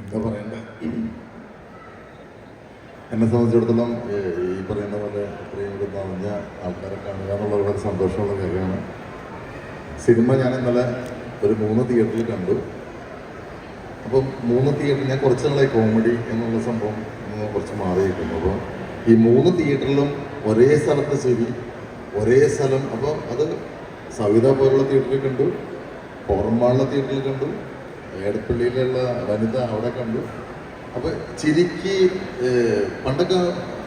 എന്താ പറയണ്ട? എന്നെ സംബന്ധിച്ചിടത്തോളം ഈ പറയുന്ന പോലെ ഇത്രയും ഒരു നിറഞ്ഞ ആൾക്കാരെ കാണുക എന്നുള്ള വളരെ സന്തോഷമുള്ള കാര്യമാണ്. സിനിമ ഞാൻ ഇന്നലെ ഒരു മൂന്ന് തിയേറ്ററിൽ കണ്ടു. അപ്പം മൂന്ന് തിയേറ്റർ ഞാൻ കുറച്ച് നാളായി കോമഡി എന്നുള്ള സംഭവം കുറച്ച് മാറിയിരിക്കുന്നു. അപ്പോൾ ഈ മൂന്ന് തിയേറ്ററിലും ഒരേ സ്ഥലത്ത് ശരി ഒരേ സ്ഥലം. അപ്പോൾ അത് സവിത പോലുള്ള തിയേറ്ററിൽ കണ്ടു പോർമാളിലെ തിയേറ്ററിൽ കണ്ടു ഏടപ്പള്ളിയിലുള്ള വനിത അവിടെ കണ്ടു. അപ്പോൾ ചിരിക്ക് പണ്ടൊക്കെ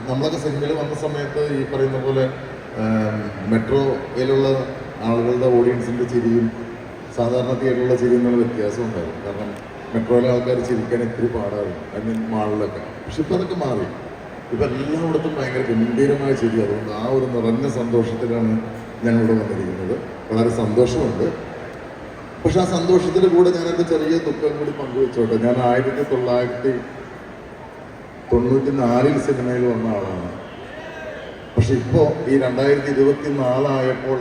നമ്മളൊക്കെ സിനിമയിൽ വന്ന സമയത്ത് ഈ പറയുന്ന പോലെ മെട്രോയിലുള്ള ആളുകളുടെ ഓഡിയൻസിന്റെ ചിരിയും സാധാരണ തിയേറ്ററിലുള്ള ചിരിയും തമ്മിൽ വ്യത്യാസം ഉണ്ടായിരുന്നു. കാരണം മെട്രോയിലെ ആൾക്കാർ ചിരിക്കാൻ ഇത്തിരി പാടാറുണ്ട് ഐ മീൻ മാളിലൊക്കെ. പക്ഷെ ഇപ്പം അതൊക്കെ മാറി. ഇപ്പൊ എല്ലായിടത്തും ഭയങ്കര ഗംഭീരമായ ചിരി. അതുകൊണ്ട് ആ ഒരു നിറഞ്ഞ സന്തോഷത്തിലാണ് ഞങ്ങളിവിടെ വന്നിരിക്കുന്നത്. വളരെ സന്തോഷമുണ്ട്. പക്ഷെ ആ സന്തോഷത്തിന്റെ കൂടെ ഞാൻ എന്റെ ചെറിയ ദുഃഖം കൂടി പങ്കുവെച്ചോട്ടെ. ഞാൻ ആയിരത്തി തൊള്ളായിരത്തി തൊണ്ണൂറ്റി നാലിൽ സിനിമയിൽ വന്ന ആളാണ്. പക്ഷെ ഇപ്പോൾ ഈ രണ്ടായിരത്തി ഇരുപത്തി നാലായപ്പോൾ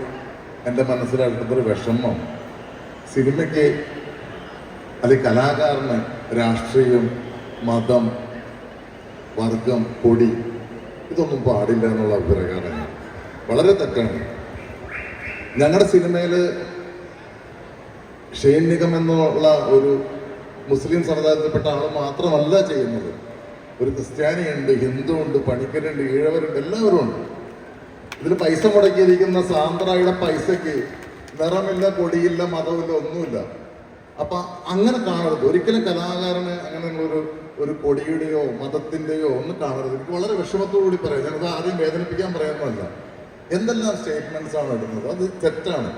എന്റെ മനസ്സിലടുത്തൊരു വിഷമം. സിനിമയ്ക്ക് അല്ലെങ്കിൽ കലാകാരന് രാഷ്ട്രീയം മതം വർഗം പൊടി ഇതൊന്നും പാടില്ല എന്നുള്ള അഭിപ്രായക്കാരാണ് ഞാൻ. വളരെ തെറ്റാണ്. ഞങ്ങളുടെ സിനിമയിൽ ഷെയ്ൻ നിഗം എന്നുള്ള ഒരു മുസ്ലിം സമുദായത്തിൽപ്പെട്ട ആൾ മാത്രമല്ല ചെയ്യുന്നത്. ഒരു ക്രിസ്ത്യാനിയുണ്ട് ഹിന്ദു ഉണ്ട് പണിക്കരുണ്ട് ഈഴവരുണ്ട് എല്ലാവരും ഉണ്ട് ഇതിൽ പൈസ മുടക്കിയിരിക്കുന്ന സാന്ദ്രയുടെ പൈസയ്ക്ക് നിറമില്ല കൊടിയില്ല മതമില്ല ഒന്നുമില്ല. അപ്പൊ അങ്ങനെ കാണരുത്. ഒരിക്കലും കലാകാരന് അങ്ങനെ ഒരു ഒരു കൊടിയുടെയോ മതത്തിന്റെയോ ഒന്നും കാണരുത്. എനിക്ക് വളരെ വിഷമത്തോടു കൂടി പറയാം. ഞാനത് ആദ്യം വേദനിപ്പിക്കാൻ പറയാനല്ല എന്തെല്ലാം സ്റ്റേറ്റ്മെന്റ്സ് ആണ് ഇടുന്നത്? അത് തെറ്റാണ്.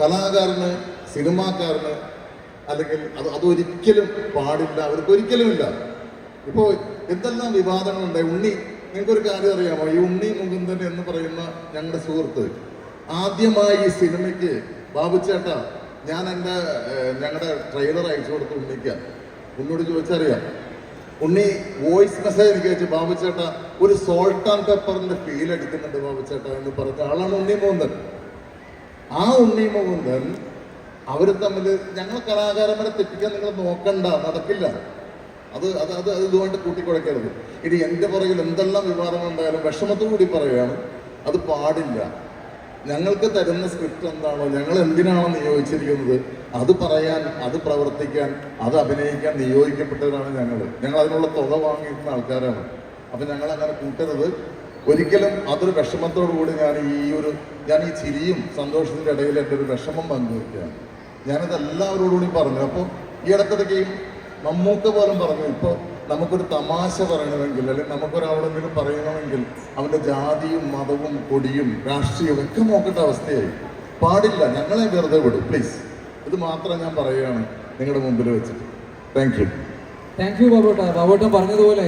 കലാകാരന് സിനിമാക്കാരന് അല്ലെങ്കിൽ അത് അതൊരിക്കലും പാടില്ല അവർക്ക് ഒരിക്കലും ഇല്ല. ഇപ്പോൾ എന്തെല്ലാം വിവാദങ്ങളുണ്ടായി? ഉണ്ണി നിങ്ങൾക്കൊരു കാര്യം അറിയാമോ? ഈ ഉണ്ണി മുകുന്ദൻ എന്ന് പറയുന്ന ഞങ്ങളുടെ സുഹൃത്ത് ആദ്യമായി ഈ സിനിമയ്ക്ക് ബാബുച്ചേട്ട ഞാൻ എന്റെ ഞങ്ങളുടെ ട്രെയിലർ അയച്ചു കൊടുത്ത് ഉണ്ണിക്ക്. ഉണ്ണിയോട് ചോദിച്ചറിയാം ഉണ്ണി വോയിസ് മെസ്സേജ് എനിക്ക് അയച്ചു ബാബുച്ചേട്ട ഒരു സോൾട്ട് ആൻഡ് പെപ്പറിന്റെ ഫീൽ അടിക്കുന്നുണ്ട് ബാബുച്ചേട്ട എന്ന് പറഞ്ഞ ആളാണ് ഉണ്ണി മുകുന്ദൻ. ആ ഉണ്ണി മുകുന്ദൻ അവർ തമ്മിൽ ഞങ്ങൾ കലാകാരന്മാരെ തെറ്റിക്കാൻ നിങ്ങൾ നോക്കണ്ട നടക്കില്ല. അത് അത് അത് ഇതുകൊണ്ട് കൂട്ടിക്കുഴക്കരുത് ഇനി എന്റെ പുറകിൽ എന്തെല്ലാം വിവാദങ്ങൾ ഉണ്ടായാലും വിഷമത്തോടുകൂടി പറയുകയാണ് അത് പാടില്ല. ഞങ്ങൾക്ക് തരുന്ന സ്ക്രിപ്റ്റ് എന്താണോ ഞങ്ങൾ എന്തിനാണോ നിയോഗിച്ചിരിക്കുന്നത് അത് പറയാൻ അത് പ്രവർത്തിക്കാൻ അത് അഭിനയിക്കാൻ നിയോഗിക്കപ്പെട്ടവരാണ് ഞങ്ങൾ ഞങ്ങൾ അതിനുള്ള തുക വാങ്ങിയിരുന്ന ആൾക്കാരാണ്. അപ്പം ഞങ്ങൾ അങ്ങനെ കൂട്ടരുത്. ഒരിക്കലും അതൊരു വിഷമത്തോടു കൂടി ഞാൻ ഈ ഒരു ഞാൻ ഈ ചിരിയും സന്തോഷത്തിന്റെ ഇടയിൽ എന്റെ ഒരു വിഷമം പങ്കുവയ്ക്കുകയാണ് ഞാനത് എല്ലാവരോടുകൂടി പറഞ്ഞു. അപ്പോൾ ഈ ഇടത്തിടയ്ക്ക് മമ്മൂക്ക പോലും പറഞ്ഞു ഇപ്പോൾ നമുക്കൊരു തമാശ പറയണമെങ്കിൽ അല്ലെങ്കിൽ നമുക്കൊരാളെങ്കിലും പറയണമെങ്കിൽ അവന്റെ ജാതിയും മതവും കൊടിയും രാഷ്ട്രീയവും ഒക്കെ നോക്കേണ്ട അവസ്ഥയായി. പാടില്ല ഞങ്ങളെ വെറുതെ വിടും. പ്ലീസ് ഇത് മാത്രം ഞാൻ പറയുകയാണ് നിങ്ങളുടെ മുമ്പിൽ വെച്ചിട്ട്. Thank you. താങ്ക് യു ബാബോട്ട. ബാബോട്ട പറഞ്ഞതുപോലെ